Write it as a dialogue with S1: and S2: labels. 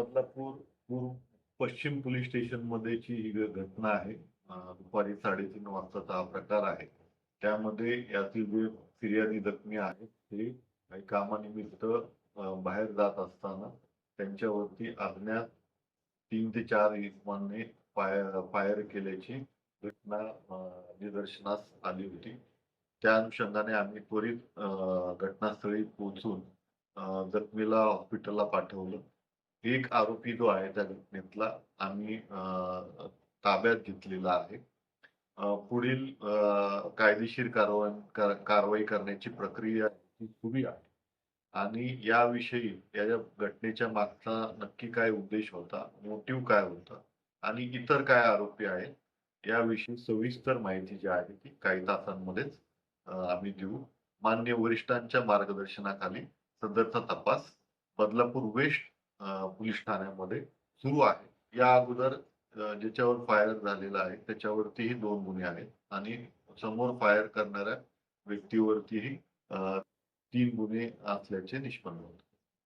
S1: बदलापूर पूर्व पश्चिम police station मध्येची ही घटना आहे. दुपारी साडेतीन वाजताचा हा प्रकार आहे. त्यामध्ये यातील जे फिर्यादी जखमी आहेत ते काही कामानिमित्त बाहेर जात असताना त्यांच्यावरती अज्ञात तीन ते चार इसमांनी फायर फायर केल्याची घटना निदर्शनास आली होती. त्या अनुषंगाने आम्ही त्वरित घटनास्थळी पोहोचून जखमीला हॉस्पिटलला पाठवलं. एक आरोपी जो आहे त्या घटनेतला आम्ही ताब्यात घेतलेला आहे. पुढील अं, कायदेशीर कारवाई कारवाई करण्याची प्रक्रिया सुरू आहे. आणि याविषयी या घटनेच्या मागचा नक्की काय उद्देश होता मोटिव काय होता आणि इतर काय आरोपी आहेत याविषयी सविस्तर माहिती जी आहे ती काही तासांमध्येच आम्ही देऊ. मान्य वरिष्ठांच्या मार्गदर्शनाखाली सदरचा तपास बदलापूर वेस्ट पोलीस ठाण्यामध्ये सुरू आहे. या अगोदर ज्याच्यावर फायर झालेला आहे त्याच्यावरतीही दोन गुन्हे आहेत. आणि समोर फायर करणाऱ्या व्यक्तीवरतीही अं, तीन गुन्हे असल्याचे निष्पन्न होते.